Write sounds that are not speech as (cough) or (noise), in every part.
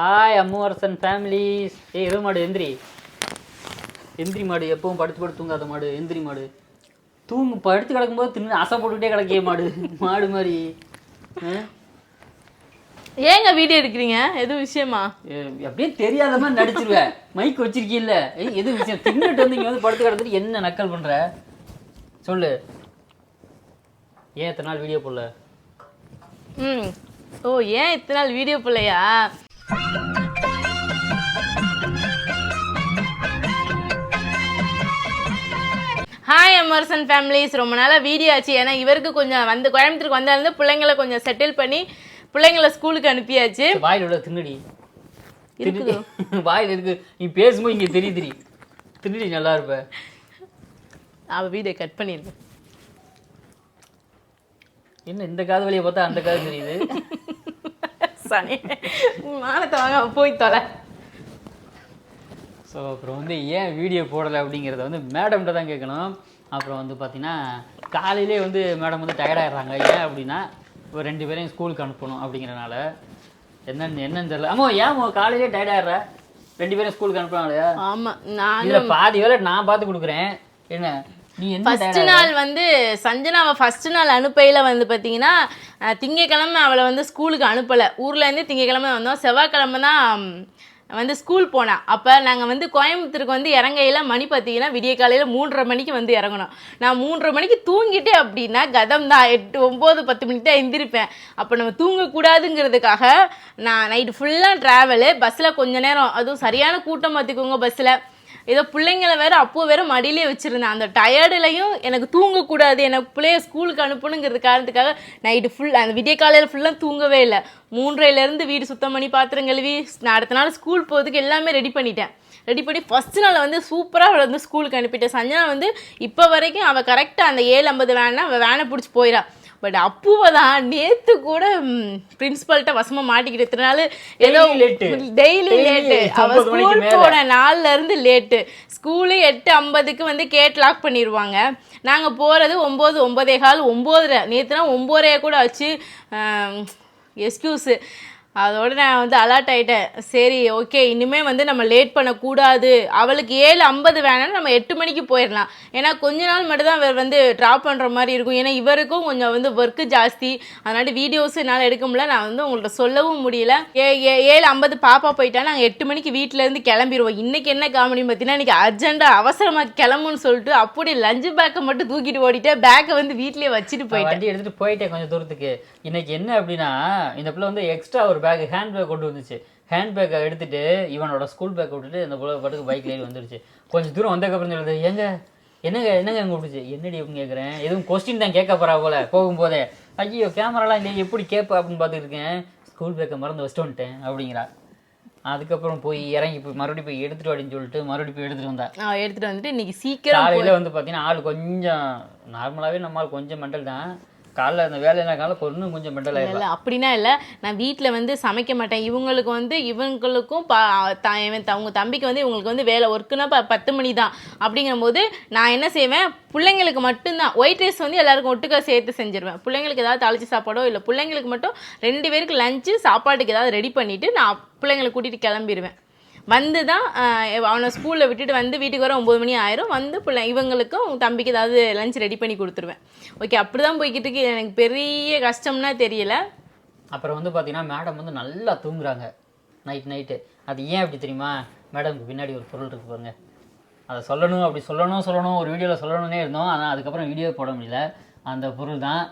Hi அம்முவரசன் families ஏய் எருவு மாடு? எந்திரி. எந்திரி மாடு. எப்பவும் படுத்து படுத்து தூங்காத மாடு. எந்திரி மாடு. தூங்கு படுத்து கிடக்கும்போது தின்னு அசை போட்டுக்கிட்டே கிடக்கே மாடு. மாடு மாதிரி? ஏங்க வீடியோ எடுக்கிறீங்க? எதுவும் விஷயமா? ஏ, அப்படியே தெரியாத மாதிரி நடிச்சிருவேன் மைக் வச்சிருக்கீல்ல. எது விஷயம்? தின்னுட்டு வந்து இங்க வந்து படுத்து கிடந்துட்டு என்ன நக்கல் பண்ற? சொல்லு. ஏன் இத்தனை நாள் வீடியோ போடல? ம். ஓ ஏன் இத்தனை நாள் வீடியோ பிள்ளையா ஹாய் எமர்சன் ஃபேமிலிஸ் ரொம்ப நாளாக வீடியோ ஆச்சு. ஏன்னா இவருக்கு கொஞ்சம் வந்து கோயம்புத்தூருக்கு வந்தாலும் பிள்ளைங்களை கொஞ்சம் செட்டில் பண்ணி பிள்ளைங்களை ஸ்கூலுக்கு அனுப்பியாச்சு. வாயில் உள்ள தின்னுடி. தின்னுடி. (laughs) வாயில் இருக்கு. நீ பேசும்போது இங்க தெரியுதுடி. தின்னுடி நல்லா இருப்ப. அவள் வீடியோ கட் பண்ணியிருக்கேன் என்ன இந்த காது வழியை பார்த்தா அந்த காது தெரியுது. (laughs) சனி மானத்தை வாங்க போய் தொலை. ஸோ அப்புறம் வந்து ஏன் வீடியோ போடலை அப்படிங்கிறத வந்து மேடம்கிட்ட தான் கேட்கணும். அப்புறம் வந்து பார்த்தீங்கன்னா காலையிலே வந்து மேடம் வந்து டயர்டாயிடுறாங்க ஏன் அப்படின்னா ஒரு ரெண்டு பேரையும் ஸ்கூலுக்கு அனுப்பணும் அப்படிங்கிறனால. என்னன்னு என்னன்னு தெரியல. ஆமாம் ஏன் காலையிலே டயர்டாயிடுற ரெண்டு பேரும் ஸ்கூலுக்கு அனுப்புனாலையா ஆமா நான் இதில் பாதி வேலை நான் பார்த்து கொடுக்குறேன். என்ன? ஃபர்ஸ்ட் நாள் வந்து சஞ்சனாவை ஃபர்ஸ்ட் நாள் அனுப்பையில் வந்து பார்த்தீங்கன்னா அஹ், திங்கட்கிழமை அவளை வந்து ஸ்கூலுக்கு அனுப்பலை. ஊர்லேருந்து திங்கட்கிழமை வந்தோம். செவ்வாய்க்கிழமை தான் வந்து ஸ்கூல் போனா. அப்போ நாங்கள் வந்து கோயம்புத்தூருக்கு வந்து இறங்கையில் மணி பார்த்தீங்கன்னா விடிய காலையில் மூன்றரை மணிக்கு வந்து இறங்கணும். நான் மூன்றரை மணிக்கு தூங்கிட்டேன் அப்படின்னா கதம் தான். எட்டு ஒம்பது பத்து மணிக்கு தான் எந்திரிப்பேன். அப்போ நம்ம தூங்கக்கூடாதுங்கிறதுக்காக நான் நைட்டு ஃபுல்லாக ட்ராவலு பஸ்ஸில் கொஞ்ச நேரம் அதுவும் சரியான கூட்டம் பார்த்துக்கோங்க பஸ்ஸில் ஏதோ பிள்ளைங்கள வேற அப்போ வேற மடியிலே வச்சிருந்தேன். அந்த டயர்டுலையும் எனக்கு தூங்கக்கூடாது. எனக்கு பிள்ளைய ஸ்கூலுக்கு அனுப்பணுங்கிறது காரணத்துக்காக நைட்டு ஃபுல் அந்த விடிய காலையில் ஃபுல்லாக தூங்கவே இல்லை. மூன்றையிலேருந்து வீடு சுத்தம் பண்ணி பாத்திரம் கழுவி நான் அடுத்த நாள் ஸ்கூல் போகிறதுக்கு எல்லாமே ரெடி பண்ணிட்டேன். ரெடி பண்ணி ஃபஸ்ட் நாள் வந்து சூப்பராக அவளை வந்து ஸ்கூலுக்கு அனுப்பிட்டேன். சஞ்சனா வந்து இப்போ வரைக்கும் அவள் கரெக்டாக அந்த ஏழு ஐம்பது வேனா அவள் வேனை பிடிச்சி போயிடா பட் அப்புவை தான் நேற்று கூட பிரின்ஸிபல்கிட்ட வசமாக மாட்டிக்கிட்டு இத்தனை நாள் ஏதோ. டெய்லி லேட்டு அவ 9 மணிக்கு ஸ்கூல். போன நாள்ல இருந்து லேட்டு ஸ்கூலு எட்டு ஐம்பதுக்கு வந்து கேட் லாக் பண்ணிடுவாங்க நாங்கள் போகிறது ஒம்பது ஒம்பதே கால் ஒம்போதரை நேற்றுனா ஒம்போதரையா கூட ஆச்சு. எக்ஸ்கியூஸு அதோட நான் வந்து அலர்ட் ஆயிட்டேன். சரி ஓகே இனிமேல் வந்து நம்ம லேட் பண்ணக்கூடாது. அவளுக்கு ஏழு ஐம்பது வேணாம் நம்ம எட்டு மணிக்கு போயிடலாம். ஏன்னா கொஞ்ச நாள் மட்டும் தான் இவர் வந்து ட்ராப் பண்ணுற மாதிரி இருக்கும். ஏன்னா இவருக்கும் கொஞ்சம் வந்து ஒர்க்கு ஜாஸ்தி. அதனால வீடியோஸ் என்னால் எடுக்க முடியல. நான் வந்து உங்கள்ட்ட சொல்லவும் முடியல. ஏ ஏழு ஐம்பது பாப்பா போயிட்டா நாங்கள் எட்டு மணிக்கு வீட்டிலேருந்து கிளம்பிடுவோம் இன்னைக்கு என்ன காமெடி பார்த்தீங்கன்னா இன்னைக்கு அர்ஜென்ட்டாக அவசரமாக கிளம்புன்னு சொல்லிட்டு அப்படியே லஞ்சு பேக்கை மட்டும் தூக்கிட்டு ஓடிட்டேன் பேக்கை வந்து வீட்லயே வச்சுட்டு போயிட்டேன். வண்டி எடுத்துட்டு போயிட்டேன் கொஞ்சம் தூரத்துக்கு. இன்னைக்கு என்ன அப்படின்னா இந்த பிள்ளை வந்து எக்ஸ்ட்ரா ஒரு பேக் ஹேண்ட் பேக் கொண்டு வந்துச்சு. ஹேண்ட் பேக்கை எடுத்துட்டு இவனோட ஸ்கூல் பேக் விட்டுட்டு இந்த பிள்ளை பாட்டுக்கு பைக்ல ஏறி வந்துருச்சு. கொஞ்சம் தூரம் வந்ததுக்கப்புறம் சொல்லுது எங்க? என்னங்க என்னங்க அங்கே விட்டுச்சு? என்னடி அப்படின்னு கேட்குறேன் எதுவும் கொஸ்டின் தான் கேட்க போறா போல போகும்போதே. ஐயோ கேமராலாம் இல்லை எப்படி கேட்ப அப்படின்னு பார்த்துட்டு இருக்கேன். ஸ்கூல் பேக்கை மறந்து வச்சுட்டு வந்துட்டேன் அப்படிங்கிறா. அதுக்கப்புறம் போய் இறங்கி போய் மறுபடியும் போய் எடுத்துட்டு வாடின்னு சொல்லிட்டு மறுபடியும் போய் எடுத்துட்டு வந்தா. எடுத்துட்டு வந்துட்டு இன்னைக்கு சீக்கிரம் காலையில வந்து பார்த்தீங்கன்னா ஆள் கொஞ்சம் நார்மலாகவே நம்ம ஆள் கொஞ்சம் மெண்டல் தான். காலைல அந்த வேலையில காலம் பொண்ணு கொஞ்சம் மெண்டல் ஆயிடும் இல்லை அப்படின்னா இல்லை. நான் வீட்டில் வந்து சமைக்க மாட்டேன். இவங்களுக்கு வந்து இவங்களுக்கும் பா த- இவன் த- அவங்க தம்பிக்கு வந்து இவங்களுக்கு வந்து வேலை ஒர்க்குன்னா ப பத்து மணி தான். அப்படிங்கும்போது நான் என்ன செய்வேன்? பிள்ளைங்களுக்கு மட்டும்தான். ஒயிட் ரைஸ் வந்து எல்லாருக்கும் ஒட்டுக்கா சேர்த்து செஞ்சிருவேன். பிள்ளைங்களுக்கு ஏதாவது தாளிச்சு சாப்பாடோ இல்லை பிள்ளைங்களுக்கு மட்டும் ரெண்டு பேருக்கு லஞ்சு சாப்பாட்டுக்கு ஏதாவது ரெடி பண்ணிவிட்டு நான் பிள்ளைங்களை கூட்டிகிட்டு கிளம்பிடுவேன் வந்து தான் அவனை ஸ்கூலில் விட்டுட்டு வந்து வீட்டுக்கு வர ஒம்பது மணி ஆயிரும். வந்து பிள்ளை இவங்களுக்கும் தம்பிக்கு ஏதாவது லஞ்ச் ரெடி பண்ணி கொடுத்துருவேன். ஓகே அப்படி தான் போய்கிட்டு இருக்கு. எனக்கு பெரிய கஷ்டம்னா தெரியல. அப்புறம் வந்து பார்த்தீங்கன்னா மேடம் வந்து நல்லா தூங்குறாங்க. நைட் நைட்டு அது ஏன் அப்படி தெரியுமா? மேடம்க்கு பின்னாடி ஒரு பொருள் இருக்கு பாருங்க. அதை சொல்லணும் அப்படி சொல்லணும் சொல்லணும். ஒரு வீடியோவில் சொல்லணும்னே இருந்தோம். ஆனால் அதுக்கப்புறம் வீடியோ போட முடியல. அந்த பொருள் தான்.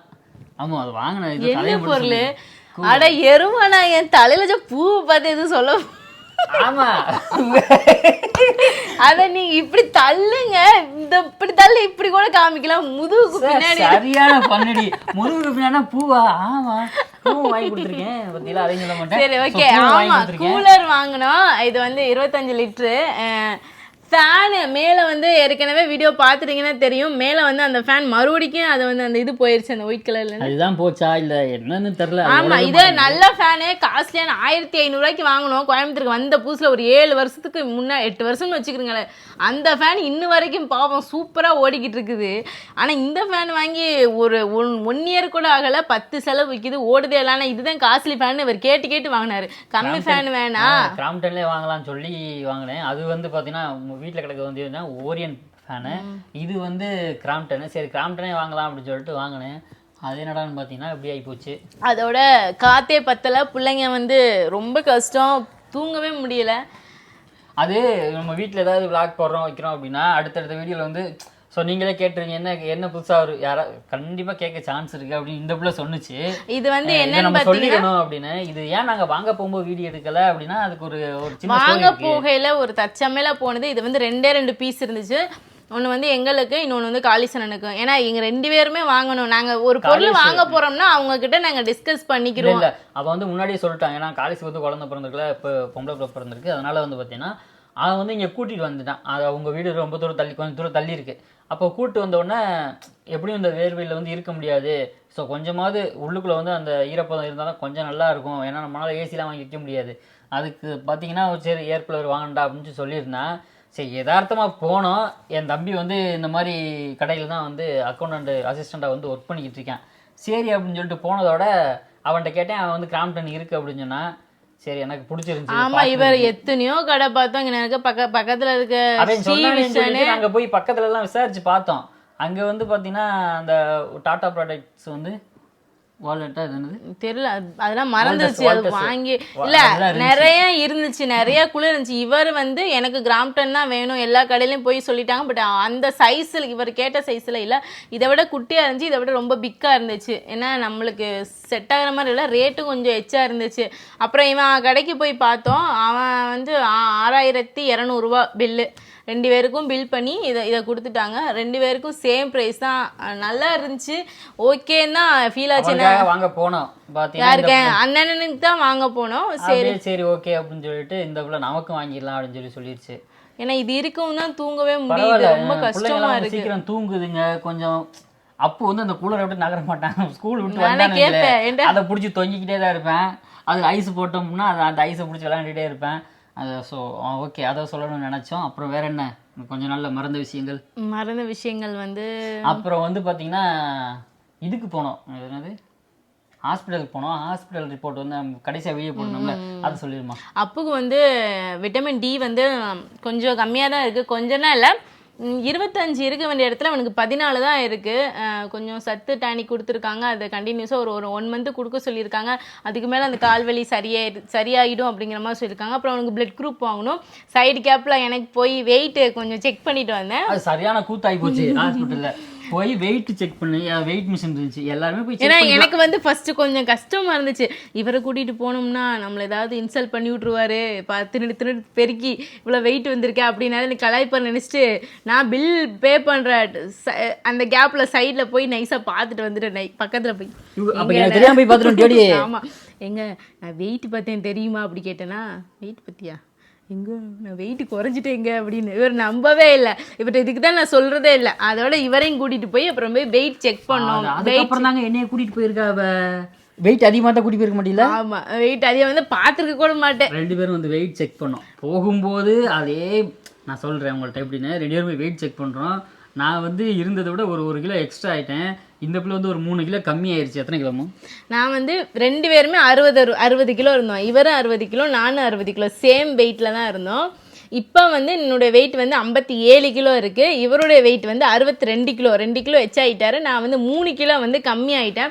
ஆமாம் அது வாங்கின பொருள்? அட எருமனா என் தலையில பூவை பார்த்து எதுவும் சொல்ல ஆமாம் அத நீங்க இப்படி தள்ளுங்க. இந்த இப்படி தள்ளு இப்படி கூட காமிக்கலாம். முதுகுக்கு பின்னாடி சரியான பண்ணடி. முதுகுக்கு பின்னாடி பூவா? ஆமா. சரி ஓகே ஆமா. கூலர் வாங்கினோம். இது வந்து இருபத்தஞ்சு லிட்ரு ஃபேனு மேலே வந்து ஏற்கனவே வீடியோ பார்த்துட்டீங்கன்னா தெரியும். மேலே வந்து அந்த ஃபேன் மறுபடிக்கும் அது வந்து அந்த இது போயிருச்சு அந்த ஒயிட் கலர்ல அதுதான் போச்சா? இல்ல என்னன்னு தெரியல. அது ஆமா உலகம் இதே நல்ல ஃபேனு காஸ்ட்லியான ஆயிரத்தி ஐநூறுரூவாய்க்கு வாங்கினோம் கோயம்புத்தூருக்கு வந்த புதுசுல ஒரு ஏழு வருஷத்துக்கு முன்னே எட்டு வருஷம்னு வச்சுக்கிறீங்களேன் அந்த ஃபேன் இன்ன வரைக்கும் பாவம் சூப்பரா ஓடிக்கிட்டு இருக்குது. ஆனா இந்த ஃபேன் வாங்கி ஒரு ஒன் ஒன் இயர் கூட ஆகல. பத்து செலவு விற்கிது ஓடுதே இல்லை. ஆனா இதுதான் காஸ்ட்லி ஃபேன் இவர் கேட்டு கேட்டு வாங்கினாரு. கம்மி ஃபேன் வேணா. கிராம்டன்லேயே வாங்கலாம்னு சொல்லி வாங்கினேன். அது வந்து பார்த்தீங்கன்னா வீட்டில் கிடக்க வந்து என்ன ஓரியன் ஃபேனு இது வந்து கிராம்டனு சரி கிராம்டனே வாங்கலாம் அப்படின்னு சொல்லிட்டு வாங்கினேன். அது என்னடான்னு பார்த்தீங்கன்னா இப்படி ஆகிப்போச்சு அதோட காத்தே பத்தல. பிள்ளைங்க வந்து ரொம்ப கஷ்டம். தூங்கவே முடியல. அது நம்ம வீட்டில் ஏதாவது விளாக் போடுறோம் வைக்கிறோம் அப்படின்னா அடுத்தடுத்த வீடியோவில் வந்து ஸோ நீங்களே கேட்டுருங்க என்ன என்ன புதுசாக ஒரு யாரா கண்டிப்பாக கேட்க சான்ஸ் இருக்கு அப்படின்னு இந்த பிள்ளை சொன்னுச்சு. இது வந்து என்னன்னு நம்ம சொல்லிக்கணும் அப்படின்னு. இது ஏன் நாங்கள் வாங்க போகும்போது வீடியோ எடுக்கல அப்படின்னா அதுக்கு ஒரு ஒரு சின்ன வாங்க. போகையில ஒரு தச்சமையில போனது இது வந்து ரெண்டே ரெண்டு பீஸ் இருந்துச்சு. ஒன்று வந்து எங்களுக்கு இன்னொன்று வந்து காளிசனனுக்கு. ஏன்னா எங்க ரெண்டு பேருமே வாங்கணும். நாங்க ஒரு பொருள் வாங்க போறோம்னா அவங்க கிட்ட நாங்க டிஸ்கஸ் பண்ணிக்கிறோம். இல்ல அவ வந்து முன்னாடியே சொல்லிட்டாங்க. ஏன்னா காலேஜ் வந்து குழந்தை பிறந்திருக்குல இப்போ பொம்பளை பிள்ளை பிறந்திருக்கு. அதனால வந்து பார்த்தீங்கன்னா அவன் வந்து இங்கே கூட்டிட்டு வந்துட்டான். அது அவங்க வீடு ரொம்ப தூரம் தள்ளி கொஞ்சம் தூரம் தள்ளி இருக்கு. அப்போ கூட்டு வந்தோடனே எப்படியும் இந்த வேர்வையில் வந்து இருக்க முடியாது. ஸோ கொஞ்சமாவது உள்ளுக்குள்ளே வந்து அந்த ஈரப்பதம் இருந்தாலும் கொஞ்சம் நல்லா இருக்கும். ஏன்னா நம்மளால் ஏசிலாம் வாங்கி வைக்க முடியாது. அதுக்கு பார்த்தீங்கன்னா சரி ஏர் கூலர் வாங்கண்டா அப்படின்னு சொல்லியிருந்தேன் சரி யதார்த்தமாக போனோம். என் தம்பி வந்து இந்த மாதிரி கடையில் தான் வந்து அக்கௌண்டன்ட் அசிஸ்டண்ட்டாக வந்து ஒர்க் பண்ணிக்கிட்டு இருக்கேன். சரி அப்படின்னு சொல்லிட்டு போனதோட அவன்கிட்ட கேட்டேன் அவன் வந்து கிராம்டன் இருக்குது அப்படின்னு சொன்னான் சரி எனக்கு பிடிச்சிருந்துச்சு. ஆமா இவர் எத்தனையோ கடை பார்த்தோம் இருக்க பக்க பக்கத்துல இருக்க நாங்க போய் பக்கத்துல எல்லாம் விசாரிச்சு பார்த்தோம். அங்க வந்து பாத்தீங்கன்னா அந்த டாடா ப்ராடக்ட்ஸ் வந்து வாலெட்டா இது என்னது? தெரியல. அது- அதெல்லாம் மறந்துருச்சு. அது. வாங்கி இல்ல. நிறைய இருந்துச்சு. நிறைய குழு இருந்துச்சு. இவர் வந்து எனக்கு கிராம்டன் தான் வேணும். எல்லா கடையிலயும் போய் சொல்லிட்டாங்க. பட் அந்த சைஸ்ல இவர் கேட்ட சைஸ்ல இல்ல. இதை விட குட்டியா இருந்துச்சு. இதை விட ரொம்ப பிக்கா இருந்துச்சு. ஏன்னா நம்மளுக்கு செட் ஆகுற மாதிரி இல்லை. ரேட்டும் கொஞ்சம் எச்சா இருந்துச்சு. அப்புறம் இவன் கடைக்கு போய் பார்த்தோம். அவன் வந்து ஆறாயிரத்தி இரநூறுவா பில்லு ரெண்டு பேருக்கும் பில் பண்ணி இதை இதை கொடுத்துட்டாங்க. ரெண்டு பேருக்கும் சேம் ப்ரைஸ் தான். நல்லா இருந்துச்சு. ஓகேன்னு தான் ஃபீல் ஆச்சு. வாங்க போனோம். பாத்தீங்கன்னா யாருக்கு அண்ணனுக்கு தான் வாங்க போனோம். சரி. சரி ஓகே அப்படின்னு சொல்லிட்டு இந்த பிள்ளை நமக்கும் வாங்கிடலாம் அப்படின்னு சொல்லி சொல்லிருச்சு. ஏன்னா இது இருக்கவும் தான் தூங்கவே முடியுது. பரவாயில்ல ரொம்ப கஷ்டமா இருக்கு. சீக்கிரம் தூங்குதுங்க. கொஞ்சம் அப்போ வந்து அந்த கூலரை விட்டு நகர மாட்டாங்க. ஸ்கூல் விட்டு வந்தானே? அதை பிடிச்சி தொங்கிக்கிட்டே தான் இருப்பேன். அது ஐஸ் போட்டோம்னா அது அந்த ஐஸை பிடிச்சி விளையாண்டுட்டே இருப்பேன். அது ஸோ ஓகே அதை சொல்லணும்னு நினச்சோம். அப்புறம் வேற என்ன? கொஞ்சம் நல்ல மறந்த விஷயங்கள்? மறந்த விஷயங்கள் வந்து அப்புறம் வந்து பார்த்தீங்கன்னா இதுக்கு போனோம். என்னது? ஹாஸ்பிட்டலுக்கு போனோம். ஹாஸ்பிட்டல் ரிப்போர்ட் வந்து கடைசியாக வீடியோ போடணும்ல. அது சொல்லிடுமா? அப்புக்கு வந்து விட்டமின் டி வந்து கொஞ்சம் கம்மியாக தான் இருக்குது கொஞ்சம்னா இல்லை. இருபத்தஞ்சு இருக்க வேண்டிய இடத்துல அவனுக்கு பதினாலு தான் இருக்குது கொஞ்சம் சத்து டானிக் கொடுத்துருக்காங்க. அதை கண்டினியூஸாக ஒரு ஒரு ஒன் மந்த்து கொடுக்க சொல்லியிருக்காங்க. அதுக்கு மேலே அந்த கால்வலி சரியாயிடு சரியாயிடும் அப்படிங்கிற மாதிரி சொல்லியிருக்காங்க. அப்புறம் அவனுக்கு பிளட் குரூப் வாங்கணும். சைடு கேப்பில் எனக்கு போய் வெயிட் கொஞ்சம் செக் பண்ணிட்டு வந்தேன். அது சரியான கூத்தாகி போச்சு ஹாஸ்பிட்டலில் போய் வெயிட் செக் பண்ணி. வெயிட் மிஷின் இருந்துச்சு. எல்லாருமே போய் ஏன்னா எனக்கு வந்து ஃபர்ஸ்ட் கொஞ்சம் கஷ்டமா இருந்துச்சு. இவரை கூட்டிட்டு போனோம்னா நம்மள ஏதாவது இன்சல்ட் பண்ணி விட்டுருவாரு. பா திருடு திருடு பெருக்கி இவ்வளோ வெயிட் வந்திருக்கேன் அப்படின்னா நீ கலாய்ப்பர் நினைச்சிட்டு நான் பில் பே பண்ற அந்த கேப்ல சைடுல போய் நைஸா பார்த்துட்டு வந்துட்டேன். நை பக்கத்துல போய். எனக்கு? ஆமா. எங்க நான் வெயிட் பார்த்தேன் தெரியுமா அப்படி கேட்டேனா? வெயிட் பத்தியா? எங்க? நான் வெயிட் குறைஞ்சிட்டேங்க அப்படின்னு. இவர் நம்பவே இல்லை. இவர்கிட்ட இதுக்கு தான் நான் சொல்றதே இல்லை. அதோட இவரையும் கூட்டிட்டு போய் அப்புறம் போய் வெயிட் செக் பண்ணோம். அதுக்கப்புறம் தாங்க என்னைய கூட்டிட்டு போயிருக்கா வெயிட் அதிகமாக தான் கூட்டிட்டு போயிருக்க மாட்டீங்களா ஆமா. வெயிட் அதே வந்து பார்த்துருக்க கூட மாட்டேன். ரெண்டு பேரும் வந்து வெயிட் செக் பண்ணோம். போகும்போது அதே நான் சொல்கிறேன் உங்கள்கிட்ட எப்படின்னு. ரெண்டு பேரும் போய் வெயிட் செக் பண்ணுறோம் நான் வந்து இருந்ததை விட ஒரு ஒரு கிலோ எக்ஸ்ட்ரா ஆயிட்டேன். இந்த பிள்ளை வந்து ஒரு மூணு கிலோ கம்மி எத்தனை கிலோமோ நான் வந்து ரெண்டு பேருமே அறுபது அறு- அறுபது கிலோ இருந்தோம். இவரும் அறுபது கிலோ நானும் அறுபது கிலோ. சேம் வெயிட்ல தான் இருந்தோம். இப்போ வந்து என்னுடைய வெயிட் வந்து ஐம்பத்தி ஏழு கிலோ இருக்கு. இவருடைய வெயிட் வந்து அறுபத்தி ரெண்டு கிலோ. ரெண்டு கிலோ எச்சாயிட்டாரு நான் வந்து மூணு கிலோ வந்து கம்மி ஆயிட்டேன்.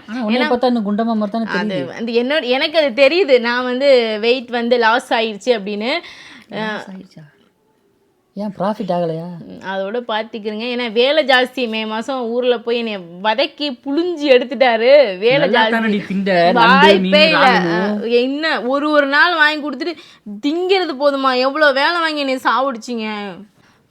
அது வந்து என்னோட எனக்கு அது தெரியுது. நான் வந்து வெயிட் வந்து லாஸ் ஆயிடுச்சு அப்படின்னு. ஏன் ப்ராஃபிட் ஆகலையா? அதோட பார்த்துக்கிறேங்க ஏன்னா வேலை ஜாஸ்தி. மே மாசம் ஊர்ல போய் என்னை வதக்கி புழிஞ்சு எடுத்துட்டாரு. வேலை ஜாஸ்தி. வாய்ப்பே இல்ல. என்ன ஒரு ஒரு நாள் வாங்கி கொடுத்துட்டு திங்கிறது போதுமா? எவ்வளவு வேலை வாங்கி என்னை சாப்பிடுச்சிங்க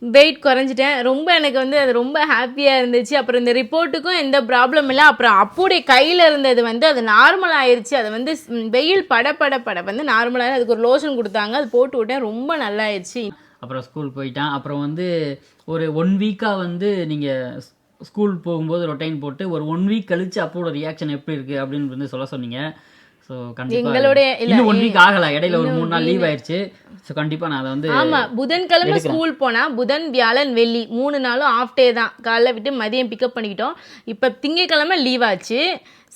வெயிட் குறைஞ்சிட்டேன். ரொம்ப எனக்கு வந்து அது ரொம்ப ஹாப்பியாக இருந்துச்சு. அப்புறம் இந்த ரிப்போர்ட்டுக்கும் எந்த ப்ராப்ளம் இல்லை. அப்புறம் அப்புடைய கையில் இருந்தது வந்து அது நார்மல் ஆயிருச்சு. அது வந்து வெயில் பட பட பட வந்து நார்மலாக அதுக்கு ஒரு லோஷன் கொடுத்தாங்க. அது போட்டு விட்டேன். ரொம்ப நல்லா ஆயிடுச்சு. அப்புறம் ஸ்கூல் போயிட்டான். அப்புறம் வந்து ஒரு ஒன் வீக்காக வந்து நீங்கள் ஸ்கூல் போகும்போது ரொட்டைன் போட்டு ஒரு ஒன் வீக் கழித்து அப்போட ரியாக்ஷன் எப்படி இருக்குது அப்படின்னு வந்து சொல்ல சொன்னீங்க. ஸோ எங்களுடைய இன்னும் ஒன் வீக் ஆகலை. இடையில ஒரு மூணு நாள் லீவ் ஆயிடுச்சு. ஸோ கண்டிப்பாக நான் அதை வந்து ஆமா புதன்கிழமை ஸ்கூல் போனா புதன் வியாழன் வெள்ளி மூணு நாளும் ஆஃப் டே தான். காலைல விட்டு மதியம் பிக்கப் பண்ணிக்கிட்டோம். இப்போ திங்கக்கிழமை லீவ் ஆச்சு.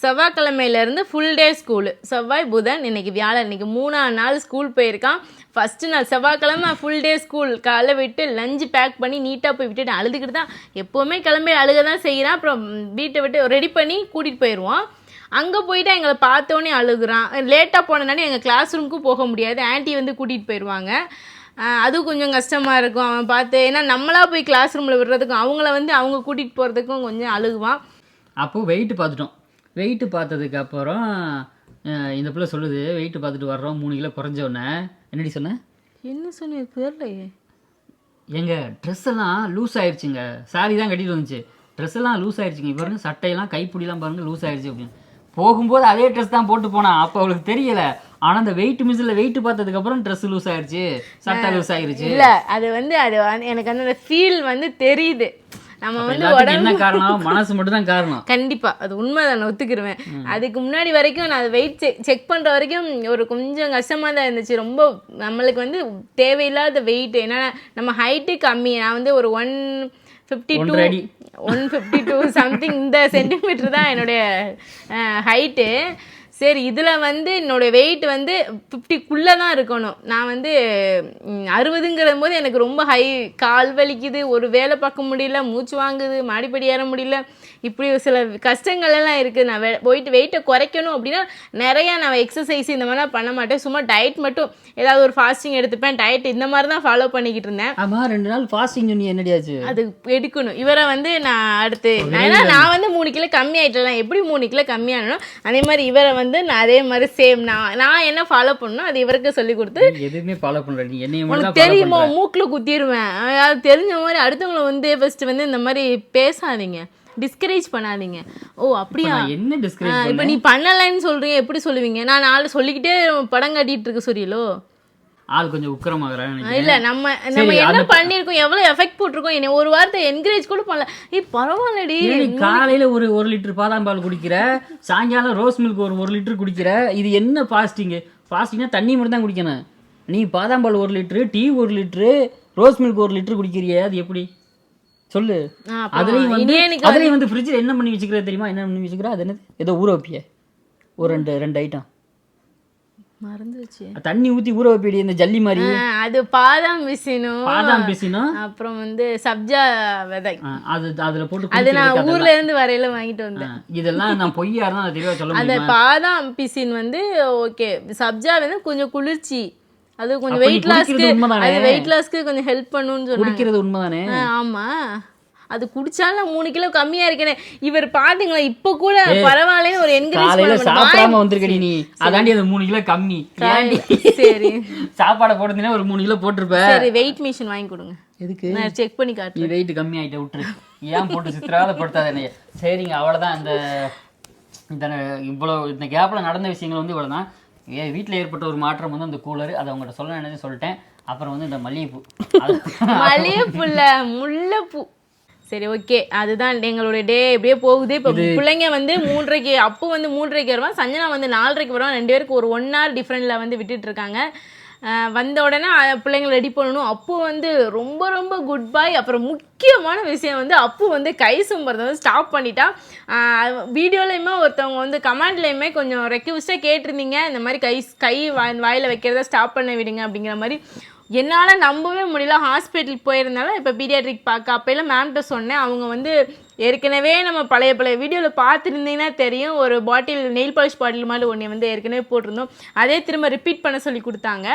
செவ்வாய்க்கிழமையில இருந்து ஃபுல் டே ஸ்கூலு செவ்வாய் புதன் இன்னைக்கு வியாழன். இன்னைக்கு மூணாவது நாள் ஸ்கூல் போயிருக்கான். ஃபர்ஸ்ட் நாள் செவ்வாய்க்கிழமை ஃபுல் டே ஸ்கூல் காலைல விட்டு லஞ்சு பேக் பண்ணி நீட்டாக போய் விட்டுட்டு அழுதுகிட்டு தான். எப்போவுமே கிளம்பி அழுக தான் செய்கிறான் அப்புறம் வீட்டை விட்டு ரெடி பண்ணி கூட்டிகிட்டு போயிடுவான் அங்கே போயிட்டு எங்களை பார்த்தோன்னே அழுகுறான். லேட்டாக போனனால எங்கள் கிளாஸ் ரூமுக்கும் போக முடியாது. ஆன்ட்டி வந்து கூட்டிகிட்டு போயிடுவாங்க அது கொஞ்சம் கஷ்டமாக இருக்கும். அவன் பார்த்து ஏன்னா நம்மளா போய் கிளாஸ் ரூமில் விடுறதுக்கும் அவங்கள வந்து அவங்க கூட்டிகிட்டு போகிறதுக்கும் கொஞ்சம் அழுகுவான். அப்போது வெயிட் பார்த்துட்டோம். வெயிட் பார்த்ததுக்கு அப்புறம் இந்த பிள்ளை சொல்லுது வெயிட் பார்த்துட்டு வர்றோம் மூணு கிலோ குறைஞ்ச உடனே. என்னடி சொன்னேன் என்ன சொன்னேன் தெரியலையே. எங்க ட்ரெஸ் எல்லாம் லூஸ் ஆயிடுச்சுங்க சாரி தான் கட்டிட்டு வந்துச்சு. ட்ரெஸ் எல்லாம் லூஸ் ஆயிடுச்சுங்க இப்போ பாருங்க சட்டையெல்லாம் கைப்பிடிலாம் பாருங்க லூஸ் ஆயிடுச்சு அப்படின்னு. போகும்போது அதே ட்ரெஸ் தான் போட்டு போனான். அப்போ அவளுக்கு தெரியல. ஆனா அந்த வெயிட் மிஷினில் வெயிட் பார்த்ததுக்கு அப்புறம் ட்ரெஸ் லூஸ் ஆயிடுச்சு சட்டை லூஸ் ஆயிருச்சு. இல்ல அது வந்து அது எனக்கு அந்த ஃபீல் வந்து தெரியுது. நம்ம வந்து என்ன காரணம்? மனசு மட்டும் தான் காரணம். கண்டிப்பா. அது உண்மை நான் ஒத்துக்கிருவேன் அதுக்கு முன்னாடி வரைக்கும் நான் வெயிட் செக் பண்ற வரைக்கும் ஒரு கொஞ்சம் கஷ்டமா தான் இருந்துச்சு. ரொம்ப நம்மளுக்கு வந்து தேவையில்லாத வெயிட் ஏன்னா நம்ம ஹைட்டு கம்மி. நான் வந்து ஒரு one fifty two. One fifty two something இந்த சென்டிமீட்டர் தான் என்னுடைய ஹைட்டு சரி இதில் வந்து என்னோட வெயிட் வந்து ஃபிஃப்டிக்குள்ளே தான் இருக்கணும். நான் வந்து அறுபதுங்கிற போது எனக்கு ரொம்ப ஹை கால் வலிக்குது ஒரு வேலை பார்க்க முடியல மூச்சு வாங்குது மாடிப்படி ஏற முடியல. இப்படி ஒரு சில கஷ்டங்கள் எல்லாம் இருக்குது நான் போயிட்டு வெயிட்டை குறைக்கணும் அப்படின்னா நிறையா நான் எக்ஸசைஸ் இந்த மாதிரிலாம் பண்ண மாட்டேன். சும்மா டயட் மட்டும் ஏதாவது ஒரு ஃபாஸ்டிங் எடுத்துப்பேன். டயட் இந்த மாதிரி தான் ஃபாலோ பண்ணிக்கிட்டு இருந்தேன். ஆமா ரெண்டு நாள் ஃபாஸ்டிங் சொன்னி என்னடியாச்சு? அது எடுக்கணும். இவரை வந்து நான் அடுத்து நான் ஏன்னா நான் வந்து மூணு கிலோ கம்மி ஆயிட்டேன் எப்படி மூணு கிலோ கம்மியானோ அதே மாதிரி இவரை வந்து நான் அதே மாதிரி சேம் நான் நான் என்ன ஃபாலோ பண்ணணும் அது இவருக்கு சொல்லி கொடுத்து நீ எதுவுமே ஃபாலோ பண்ற நீ என்னைய மட்டும் உனக்கு தான் follow தெரியுமோ. மூக்குல குத்திடுவேன் அது தெரிஞ்ச மாதிரி அடுத்தவங்களை வந்து ஃபர்ஸ்ட் வந்து இந்த மாதிரி பேசாதீங்க. டிஸ்கரேஜ் பண்ணாதீங்க. ஓ அப்படியா? என்ன டிஸ்கரேஜ் இப்ப நீ பண்ணலைன்னு சொல்றீங்க எப்படி சொல்லுவீங்க? நான் நாலு சொல்லிக்கிட்டே படம் காட்டிட்டு இருக்க சொல்லியலோ? ஆள் கொஞ்சம் உக்கிரமாகறான்னு இல்ல நம்ம நம்ம என்ன பண்ணிருக்கோம் எவ்வளவு எஃபெக்ட் போட்டிருக்கோம்? என்னை ஒரு வாரத்தை என்கரேஜ் கூட பண்ணல. ஏய் பரவாயில்லடி. காலையில ஒரு ஒரு லிட்டர் பாதாம் பால் குடிக்கிற சாயங்காலம் ரோஸ் மில்க் ஒரு ஒரு லிட்டர் குடிக்கிற இது என்ன ஃபாஸ்டிங் ஃபாஸ்டிங்னா தண்ணி மட்டும் தான் குடிக்கணும். நீ பாதாம் பால் ஒரு லிட்டரு டீ ஒரு லிட்டரு ரோஸ் மில்க் ஒரு லிட்டர் குடிக்கிறியே அது எப்படி? சொல்லு. அதுலயும் வந்து அதுலயும் வந்து ஃப்ரிட்ஜில் என்ன பண்ணி வச்சுக்கிற தெரியுமா? என்ன பண்ணி வச்சுக்கிற? அது என்னது? ஏதோ ஊற வைப்பிய. ஒரு ரெண்டு ரெண்டு ஐட்டம் மறந்துருச்சு. தண்ணி ஊத்தி ஊற வைப்பிடி இந்த ஜல்லி மாதிரி. அது பாதாம் பிசினும். பாதாம் பிசினும். அப்புறம் வந்து சப்ஜா விதை. அது அதுல போட்டு அது நான் ஊர்ல இருந்து வரையில வாங்கிட்டு வந்தேன். இதெல்லாம் நான் பொய்யா இருந்தா தெளிவா சொல்ல அந்த பாதாம் பிசின் வந்து ஓகே சப்ஜா வந்து கொஞ்சம் குளிர்ச்சி. அது கொஞ்சம் வெயிட் லாஸ்க்கு? அது வெயிட் லாஸ்க்கு கொஞ்சம் ஹெல்ப் பண்ணுன்னு சொன்னாங்க. குடிக்கிறது உண்மைதானே? ஆமா. அது குடிச்சாலும் மூணு கிலோ கம்மியா இருக்கேனே. இவர் பாத்தீங்களா இப்ப கூட பரவாயில்லன்னு ஒரு என்கரேஜ் சாப்பிடாம வந்திருக்கடி நீ. அதாண்டி அது மூணு கிலோ கம்மி? சரி. சாப்பாடை போட்டிருந்தீங்கன்னா ஒரு மூணு கிலோ போட்டிருப்ப. சரி வெயிட் மிஷின் வாங்கி கொடுங்க. எதுக்கு? நான் செக் பண்ணி காட்டுறேன். நீ வெயிட் கம்மி ஆயிட்ட விட்டுரு. ஏன் போட்டு சித்திராத படுத்தாத என்னைய? சரிங்க அவ்வளவுதான். இந்த இந்த இவ்வளோ இந்த கேப்ல நடந்த விஷயங்கள் வந்து இவ்வளவுதான். ஏ வீட்டில் ஏற்பட்ட ஒரு மாற்றம் வந்து அந்த கூலர் அதை அவங்கள்ட்ட சொல்ல நினைச்சு சொல்லிட்டேன். அப்புறம் வந்து இந்த மல்லிகைப்பூ. (laughs) மல்லிகைப்பூல முல்லைப்பூ. சரி ஓகே. அதுதான் எங்களுடைய டே. எப்படியே போகுது. இப்போ பிள்ளைங்க வந்து மூன்றரைக்கு அப்பு வந்து மூன்றரைக்கு வருவான் சஞ்சனா வந்து நாலரைக்கு வருவான். ரெண்டு பேருக்கு ஒரு ஒன் ஹவர் டிஃப்ரெண்ட்ல வந்து விட்டுட்டு இருக்காங்க. வந்த உடனே பிள்ளைங்களை ரெடி பண்ணணும். அப்போ வந்து ரொம்ப ரொம்ப குட் பாய் அப்புறம் முக்கியமான விஷயம் வந்து அப்பு வந்து கை சும்புறதை வந்து ஸ்டாப் பண்ணிட்டா. வீடியோலையுமே ஒருத்தவங்க வந்து கமெண்ட்லையுமே கொஞ்சம் ரெக்வஸ்ட்டாக கேட்டிருந்தீங்க. இந்த மாதிரி கை கை வாய் வாயில் வைக்கிறத ஸ்டாப் பண்ண விடுங்க அப்படிங்கிற மாதிரி. என்னால் நம்பவே முடியல. ஹாஸ்பிட்டலுக்கு போயிருந்தாலும் இப்போ பீடியாட்ரிக் பார்க்க அப்போல்லாம் மேம்கிட்ட சொன்னேன். அவங்க வந்து ஏற்கனவே நம்ம பழைய பழைய வீடியோவில் பார்த்துருந்தீங்கன்னா தெரியும். ஒரு பாட்டில் நெயில் பாலிஷ் பாட்டில் மாதிரி ஒன்று வந்து ஏற்கனவே போட்டிருந்தோம். அதே திரும்ப ரிப்பீட் பண்ண சொல்லி கொடுத்தாங்க.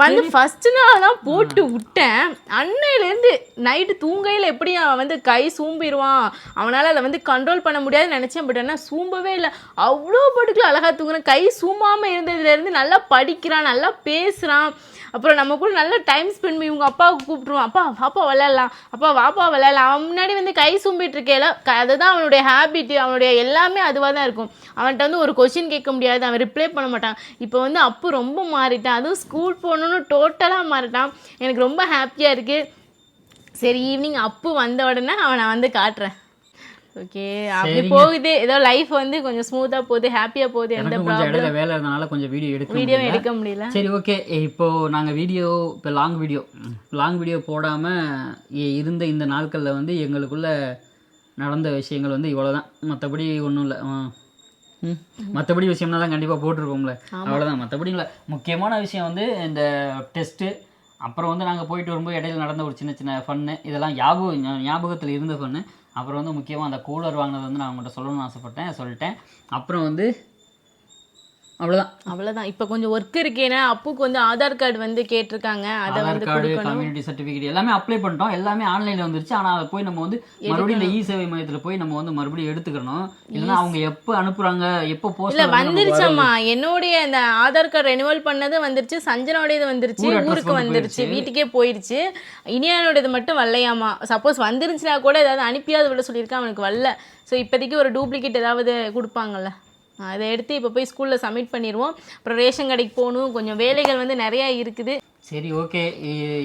வந்து ஃபர்ஸ்ட் நாள் தான் போட்டு விட்டேன். அன்னையிலேருந்து நைட்டு தூங்கையில் எப்படி அவன் வந்து கை சூம்பிடுவான்? அவனால் அதை வந்து கண்ட்ரோல் பண்ண முடியாதுன்னு நினச்சேன். பட் ஆனால் சூம்பவே இல்லை. அவ்வளோ படுக்கல. அழகாக தூங்குறேன். கை சூம்பாமல் இருந்ததுலேருந்து நல்லா படிக்கிறான் நல்லா பேசுகிறான் அப்புறம் நம்ம கூட நல்ல டைம் ஸ்பெண்ட் பண்ணி இவங்க அப்பாவுக்கு கூப்பிட்டுருவான் அப்பா பாப்பா விளையாடலாம். அப்பா வாப்பா விளையாடலாம். அவன் முன்னாடி வந்து கை சும்பிட்டு இருக்கேல அதுதான் அவனுடைய ஹேபிட் அவனுடைய எல்லாமே அதுவாக தான் இருக்கும். அவன்கிட்ட வந்து ஒரு கொஷின் கேட்க முடியாது. அவன் ரிப்ளை பண்ண மாட்டான். இப்போ வந்து அப்பு ரொம்ப மாறிட்டான். அதுவும் ஸ்கூல் போகணுன்னு டோட்டலாக மாறிட்டான். எனக்கு ரொம்ப ஹாப்பியாக இருக்குது சரி ஈவினிங் அப்பு வந்த உடனே அவனை வந்து காட்டுறேன். ஓகே அப்படி போகுது. ஏதோ லைஃப் வந்து கொஞ்சம் ஸ்மூத்தாக போகுது ஹாப்பியாக போகுது எந்த கொஞ்சம் இடையில வேலை இருந்தனால கொஞ்சம் வீடியோ எடுக்க வீடியோ. எடுக்க முடியல. சரி ஓகே இப்போ நாங்கள் வீடியோ இப்போ லாங் வீடியோ லாங் வீடியோ போடாமல் இருந்த இந்த நாட்களில் வந்து எங்களுக்குள்ள நடந்த விஷயங்கள் வந்து இவ்வளோதான் மற்றபடி ஒன்றும் இல்லை. மற்றபடி விஷயம்னா தான் கண்டிப்பாக போட்டிருப்போம்ல அவ்வளோதான் மற்றபடி இல்லை. முக்கியமான விஷயம் வந்து இந்த டெஸ்ட்டு அப்புறம் வந்து நாங்கள் போயிட்டு வரும்போது இடையில நடந்த ஒரு சின்ன சின்ன ஃபன்னு இதெல்லாம் ஞாபகம் ஞாபகத்தில் இருந்த ஃபன்னு அப்புறம் வந்து முக்கியமாக அந்த கூலர் வாங்கினது வந்து நான் அவங்கள்ட்ட சொல்லணும்னு ஆசைப்பட்டேன் சொல்லிட்டேன். அப்புறம் வந்து அவ்வளோதான் அவ்வளோதான் இப்போ கொஞ்சம் ஒர்க் இருக்கேன்னா அப்புக்கு வந்து ஆதார் கார்டு வந்து கேட்டிருக்காங்க. அதை வந்து கார்டு கொடுக்கணும். கம்யூனிட்டி சர்டிஃபிகேட் எல்லாமே அப்ளை பண்ணிட்டோம். எல்லாமே ஆன்லைன்ல வந்துருச்சு. ஆனா அதை போய் நம்ம வந்து மறுபடியும் இந்த இ சேவை மையத்துல போய் நம்ம வந்து மறுபடியும் எடுத்துக்கணும். இல்லைன்னா அவங்க எப்போ அனுப்புறாங்க எப்போ இல்ல போஸ்ட் வந்துருச்சம்மா. என்னுடைய இந்த ஆதார் கார்டு ரெனுவல் பண்ணது வந்துருச்சு. சஞ்சனாவுடையது வந்துருச்சு. ஊருக்கு வந்து வந்துருச்சு. வீட்டுக்கே போயிருச்சு. இனியானோடது மட்டும் வரலையாமா சப்போஸ் வந்துருந்துச்சுன்னா கூட ஏதாவது அனுப்பியாவது விட சொல்லியிருக்கேன் அவனுக்கு வரல. ஸோ இப்போதைக்கு ஒரு டூப்ளிகேட் ஏதாவது கொடுப்பாங்கல்ல. அதை எடுத்து இப்போ போய் ஸ்கூலில் சப்மிட் பண்ணிடுவோம் அப்புறம் ரேஷன் கடைக்கு போகணும். கொஞ்சம் வேலைகள் வந்து நிறையா இருக்குது. சரி ஓகே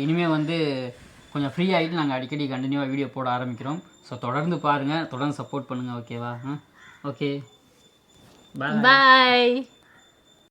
இனிமே வந்து கொஞ்சம் ஃப்ரீ ஆகிட்டு நாங்கள் அடிக்கடி கண்டினியூவாக வீடியோ போட ஆரம்பிக்கிறோம். ஸோ தொடர்ந்து பாருங்க. தொடர்ந்து சப்போர்ட் பண்ணுங்க ஓகேவா ஓகே பாய்